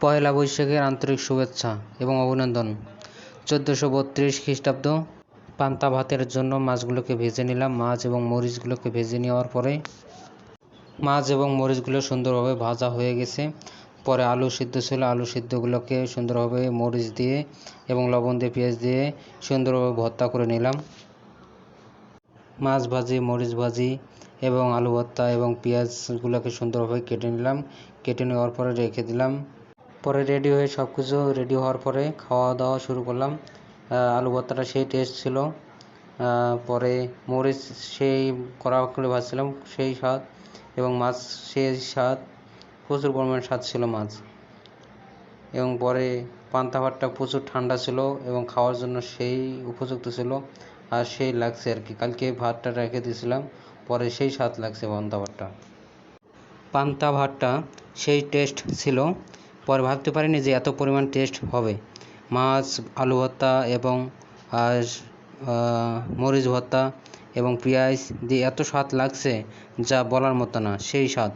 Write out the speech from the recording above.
পয়লা বৈশাখের আন্তরিক শুভেচ্ছা এবং অভিনন্দন। চোদ্দোশো বত্রিশ খ্রিস্টাব্দ, পান্তা ভাতের জন্য মাছগুলোকে ভেজে নিলাম। মাছ এবং মরিচগুলোকে ভেজে নেওয়ার পরে মাছ এবং মরিচগুলো সুন্দরভাবে ভাজা হয়ে গেছে। পরে আলু সিদ্ধ ছিল। আলু সিদ্ধগুলোকে সুন্দরভাবে মরিচ দিয়ে এবং লবণ দিয়ে, পেঁয়াজ দিয়ে সুন্দরভাবে ভর্তা করে নিলাম। মাছ ভাজি, মরিচ ভাজি এবং আলু ভর্তা এবং পেঁয়াজগুলোকে সুন্দরভাবে কেটে নিলাম। কেটে নেওয়ার পরে রেখে দিলাম। পরে রেডি হয়ে সব কিছু রেডি হওয়ার পরে খাওয়া দাওয়া শুরু করলাম। আলু ভর্তাটা সেই টেস্ট ছিল। পরে মরিচ সেই কড়া করে ভাজছিলাম, সেই স্বাদ এবং মাছ সেই স্বাদ, প্রচুর পরিমাণে স্বাদ ছিল মাছ। এবং পরে পান্তা ভাতটা প্রচুর ঠান্ডা ছিল এবং খাওয়ার জন্য সেই উপযুক্ত ছিল আর সেই লাগছে আর কি। কালকে ভাতটা রেখে দিয়েছিলাম, পরে সেই স্বাদ লাগছে পান্তা ভাতটা। পান্তা ভাতটা সেই টেস্ট ছিল। পরে ভাবতে পারিনি যে এত পরিমাণ টেস্ট হবে। মাছ, আলু ভর্তা এবং মরিচ ভর্তা এবং পেঁয়াজ দিয়ে এত স্বাদ লাগছে যা বলার মতো না, সেই স্বাদ।